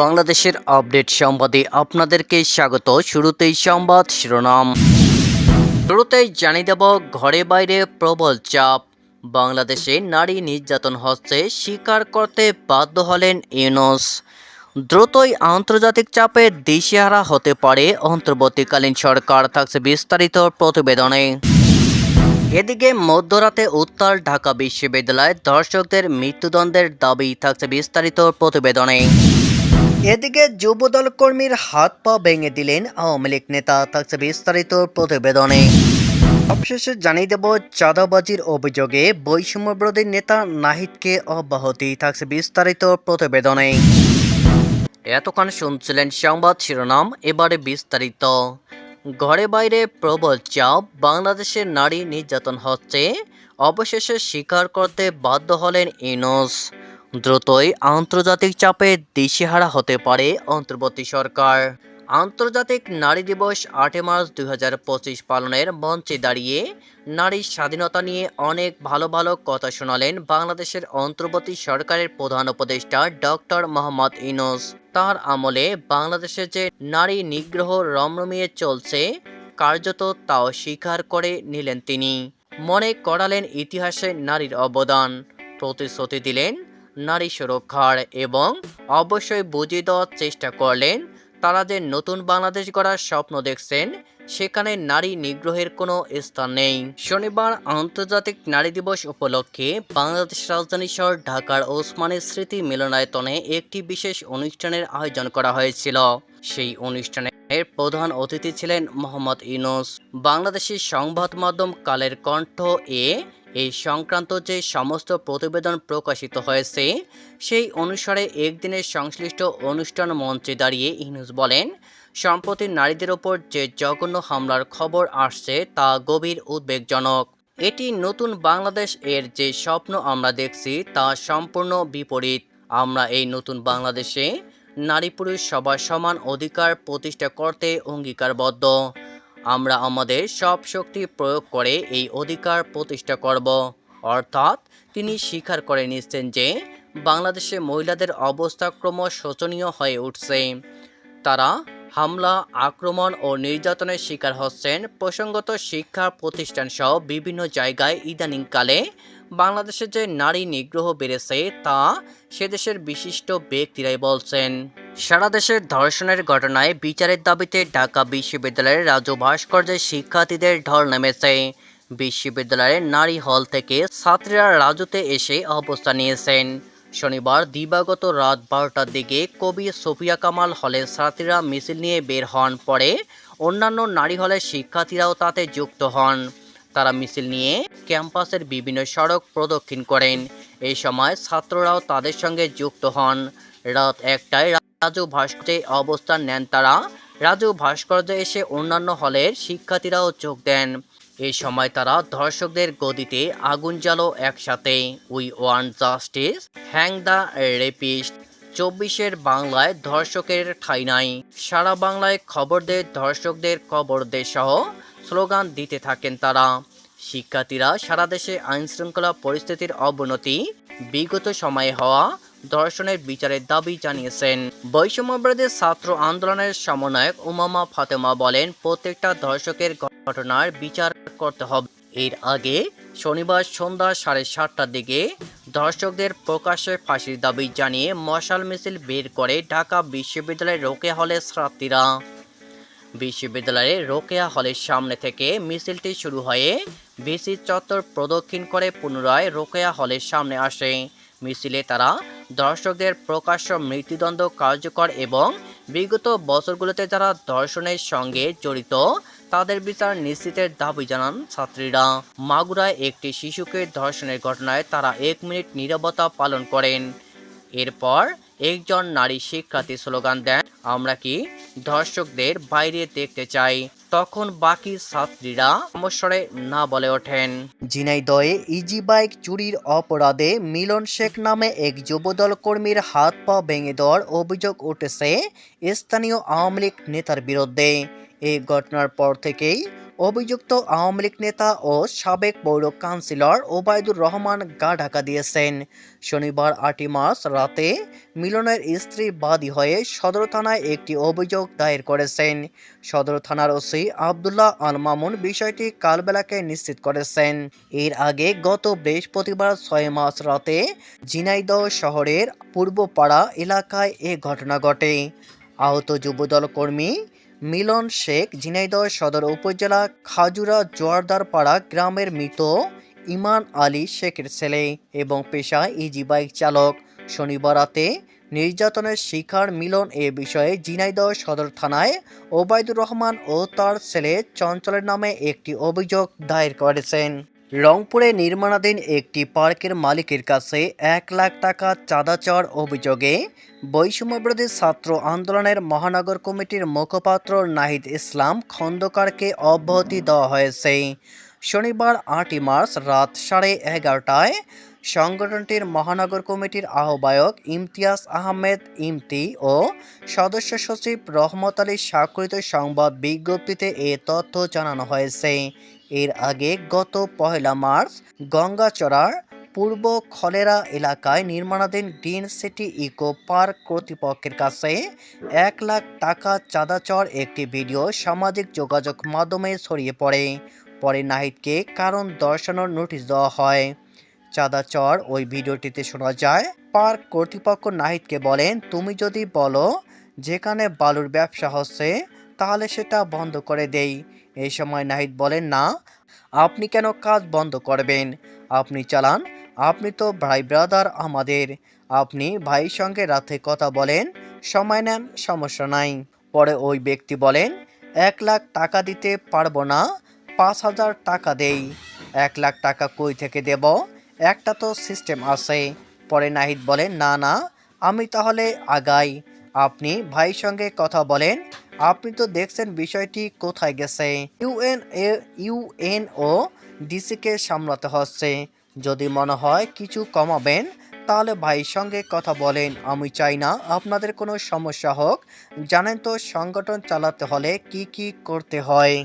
বাংলাদেশের আপডেট সংবাদে আপনাদেরকে স্বাগত। শুরুতেই সংবাদ শিরোনাম। শুরুতেই জানিয়ে দেব, ঘরে বাইরে প্রবল চাপ। বাংলাদেশে নারী নির্যাতন হচ্ছে স্বীকার করতে বাধ্য হলেন ইউনুস। দ্রুতই আন্তর্জাতিক চাপে দিশেহারা হতে পারে অন্তর্বর্তীকালীন সরকার, থাকছে বিস্তারিত প্রতিবেদনে। এদিকে মধ্যরাতে উত্তর ঢাকা বিশ্ববিদ্যালয়ে দর্শকদের মৃত্যুদণ্ডের দাবি, থাকছে বিস্তারিত প্রতিবেদনে। এদিকে যুবদল কর্মীর হাত পা ভেঙে দিলেন আওয়ামী লীগ নেতা। থাকছে বিস্তারিত প্রতিবেদনে। অবশেষে জানিয়ে দেব, চাঁদাবাজির অভিযোগে বৈষম্যবিরোধী নেতা নাহিদকে অব্যাহতি। থাকছে বিস্তারিত প্রতিবেদনে। এতক্ষণ শুনছিলেন সংবাদ শিরোনাম, এবারে বিস্তারিত। ঘরে বাইরে প্রবল চাপ বাংলাদেশের নারী নির্যাতন হচ্ছে। অবশেষে স্বীকার করতে বাধ্য হলেন ইনোস দ্রুতই আন্তর্জাতিক চাপে দিশেহারা হতে পারে অন্তর্বর্তী সরকার। আন্তর্জাতিক নারী দিবস আটই মার্চ দুই হাজার পঁচিশ পালনের মঞ্চে দাঁড়িয়ে নারীর স্বাধীনতা নিয়ে অনেক ভালো ভালো কথা শোনালেন বাংলাদেশের অন্তর্বর্তী সরকারের প্রধান উপদেষ্টা ডক্টর মোহাম্মদ ইনোস তার আমলে বাংলাদেশে যে নারী নিগ্রহ রমরমিয়ে চলছে, কার্যত তাও স্বীকার করে নিলেন তিনি। মনে করালেন ইতিহাসে নারীর অবদান। প্রতিশ্রুতি দিলেন নারী সুরক্ষার এবং অবশ্যই বুঝিয়ে দেওয়ার চেষ্টা করলেন। তারা যে নতুন বাংলাদেশ গড়ার স্বপ্ন দেখছেন, সেখানে নারী নিগ্রহের কোনো স্থান নেই। শনিবার আন্তর্জাতিক নারী দিবস উপলক্ষে বাংলাদেশ রাজধানী শহর ঢাকার ওসমানের স্মৃতি মিলনায়তনে একটি বিশেষ অনুষ্ঠানের আয়োজন করা হয়েছিল। সেই অনুষ্ঠানে এর প্রধান অতিথি ছিলেন মোহাম্মদ ইউনুস। বাংলাদেশের সংবাদ মাধ্যম কালের কণ্ঠ এ এই সংক্রান্ত যে সমস্ত প্রতিবেদন প্রকাশিত হয়েছে, সেই অনুসারে একদিনের সংশ্লিষ্ট অনুষ্ঠান মঞ্চে দাঁড়িয়ে ইউনুস বলেন, সম্প্রতি নারীদের ওপর যে জঘন্য হামলার খবর আসছে তা গভীর উদ্বেগজনক। এটি নতুন বাংলাদেশ এর যে স্বপ্ন আমরা দেখছি তা সম্পূর্ণ বিপরীত। আমরা এই নতুন বাংলাদেশে নারী পুরুষ সবার সমান অধিকার প্রতিষ্ঠা করতে অঙ্গীকারবদ্ধ। আমরা আমাদের সব শক্তি প্রয়োগ করে এই অধিকার প্রতিষ্ঠা করব। অর্থাৎ তিনি স্বীকার করে নিচ্ছেন যে, বাংলাদেশে মহিলাদের অবস্থা ক্রমশ শোচনীয় হয়ে উঠছে। তারা হামলা, আক্রমণ ও নির্যাতনের শিকার হচ্ছেন। প্রসঙ্গত শিক্ষা প্রতিষ্ঠান সহ বিভিন্ন জায়গায় ইদানিংকালে বাংলাদেশে যে নারী নিগ্রহ বেড়েছে তা সেদেশের বিশিষ্ট ব্যক্তিরাই বলছেন। সারা দেশের ধর্ষণের ঘটনায় বিচারের দাবিতে ঢাকা বিশ্ববিদ্যালয়ের রাজু ভাস্কর্যের শিক্ষার্থীদের ঢল নেমেছে। বিশ্ববিদ্যালয়ের নারী হল থেকে ছাত্রীরা রাজুতে এসে অবস্থান নিয়েছেন। শনিবার দিবাগত রাত বারোটার দিকে কবি সোফিয়া কামাল হলের ছাত্রীরা মিছিল নিয়ে বের হন পরে অন্যান্য নারী হলের শিক্ষার্থীরাও তাতে যুক্ত হন। তারা মিছিল নিয়ে ক্যাম্পাসের বিভিন্ন সড়ক প্রদক্ষিণ করেন। এই সময় ছাত্ররাও তাদের সঙ্গে যুক্ত হন। রাত একটায় রাজু ভাস্কর্যে অবস্থান নেন তারা। রাজু ভাস্কর্যে এসে অন্যান্য হলের শিক্ষার্থীরাও যোগ দেন। এই সময় তারা ধর্ষকদের গদিতে আগুন জ্বালো একসাথে। We want justice, hang the rapist. চব্বিশের বাংলায় ধর্ষকের ঠাই নাই। সারা বাংলায় খবর দে, ধর্ষকদের খবর দে সহ স্লোগান দিতে থাকেন তারা। শিক্ষার্থীরা সারা দেশে আইনশৃঙ্খলা পরিস্থিতির অবনতি, বিগত সময়ে হওয়া ধর্ষণের বিচারের দাবি জানিয়েছেন। বৈষম্যবিরোধী ছাত্র আন্দোলনের সমন্বয়ক উমামা ফাতেমা বলেন, প্রত্যেকটা ধর্ষকের ঘটনার বিচার করতে হবে। এর আগে শনিবার সন্ধ্যা সাড়ে সাতটার দিকে ধর্ষকদের প্রকাশ্যে ফাঁসির দাবি জানিয়ে মশাল মিছিল বের করে ঢাকা বিশ্ববিদ্যালয়ের রোকে হলে ছাত্রীরা। বিশ্ববিদ্যালয়ের রোকেয়া হলের সামনে থেকে মিছিলটি শুরু হয়ে ভিসি চত্বর প্রদক্ষিণ করে পুনরায় রোকেয়া হলের সামনে আসে। মিছিলে তারা দর্শকদের প্রকাশ্য মৃত্যুদণ্ড কার্যকর এবং বিগত বছরগুলোতে যারা ধর্ষণের সঙ্গে জড়িত, তাদের বিচার নিশ্চিতের দাবি জানান ছাত্রীরা। মাগুরায় একটি শিশুকে ধর্ষণের ঘটনায় তারা এক মিনিট নীরবতা পালন করেন। এরপর একজন নারী শিক্ষার্থী স্লোগান দেন, আমরা কি ধর্ষকদের বাইরে দেখতে চাই? তখন বাকি ছাত্রীরা সমস্যারে না বলে ওঠেন। ঝিনাইদয়ে ইজি বাইক চুরির অপরাধে মিলন শেখ নামে এক যুবদল কর্মীর হাত পা ভেঙে দেওয়ার অভিযোগ উঠেছে স্থানীয় আওয়ামী লীগ নেতার বিরুদ্ধে। এই ঘটনার পর থেকেই অভিযুক্ত আওয়ামী লীগ নেতা ও সাবেক পৌর কাউন্সিলর ওবায়দুর রহমান গা ঢাকা দিয়েছেন। শনিবার আটই মার্চ রাতে মিলনের স্ত্রী বাদী হয়ে সদর থানায় একটি অভিযোগ দায়ের করেছেন। সদর থানার ওসি আবদুল্লাহ আল মামুন বিষয়টি কালবেলাকে নিশ্চিত করেছেন। এর আগে গত বৃহস্পতিবার ছয় মার্চ রাতে ঝিনাইদহ শহরের পূর্বপাড়া এলাকায় এ ঘটনা ঘটে। আহত যুবদল কর্মী মিলন শেখ, ঝিনাইদহ সদর উপজেলা, খাজুরা, জোয়ারদারপাড়া গ্রামের মৃত ইমান আলী শেখের ছেলে এবং পেশায় ইজি বাইক চালক। শনিবার রাতে নির্যাতনের শিকার মিলন এ বিষয়ে ঝিনাইদহ সদর থানায় ওবায়দুর রহমান ও তার ছেলে চঞ্চলের নামে একটি অভিযোগ দায়ের করেছেন। রংপুরে নির্মাণাধীন একটি পার্কের মালিকের কাছে এক লাখ টাকা চাঁদা চাওয়ার অভিযোগে বৈষম্যবিরোধী ছাত্র আন্দোলনের মহানগর কমিটির মুখপাত্র নাহিদ ইসলাম খন্দকারকে অব্যাহতি দেওয়া হয়েছে। শনিবার আটই মার্চ রাত সাড়ে এগারোটায় সংগঠনটির মহানগর কমিটির আহ্বায়ক ইমতিয়াজ আহমেদ, ইমতি ও সদস্য সচিব রহমত আলী স্বাক্ষরিত সংবাদ বিজ্ঞপ্তিতে এ তথ্য জানানো হয়েছে। এর আগে গত পহেলা মার্চ গঙ্গাচড়ার পূর্ব খলেরা এলাকায় নির্মাণাধীন গ্রিন সিটি ইকো পার্ক কর্তৃপক্ষের কাছে এক লাখ টাকা চাঁদাচর একটি ভিডিও সামাজিক যোগাযোগ মাধ্যমে ছড়িয়ে পড়ে। পরে নাহিদকে কারণ দর্শানোর নোটিশ দেওয়া হয়। চাঁদা চর ওই ভিডিওটিতে শোনা যায়। পার্ক কর্তৃপক্ষ নাহিদকে বলেন, তুমি যদি বলো যেখানে বালুর ব্যবসা হচ্ছে, তাহলে সেটা বন্ধ করে দেই। এই সময় নাহিদ বলেন, না, আপনি কেন কাজ বন্ধ করবেন? আপনি চালান, আপনি তো ভাই ব্রাদার আমাদের। আপনি ভাইয়ের সঙ্গে রাতে কথা বলেন, সময় নেন, সমস্যা নাই। পরে ওই ব্যক্তি বলেন, এক লাখ টাকা দিতে পারব না, পাঁচ হাজার টাকা দেই। এক লাখ টাকা কই থেকে দেব? একটা তো সিস্টেম আছে। পরে নাহিদ বলেন না না, আমি তাহলে আগাই। আপনি ভাইয়ের সঙ্গে কথা বলেন। আপনি তো দেখছেন বিষয়টি কোথায় গেছে। ইউএন ইউএনও ডিসিকে সামলাতে হচ্ছে। যদি মনে হয় কিছু কমাবেন, তাহলে ভাইয়ের সঙ্গে কথা বলেন। আমি চাই না আপনাদের কোনো সমস্যা হোক। জানেন তো, সংগঠন চালাতে হলে কি কি করতে হয়।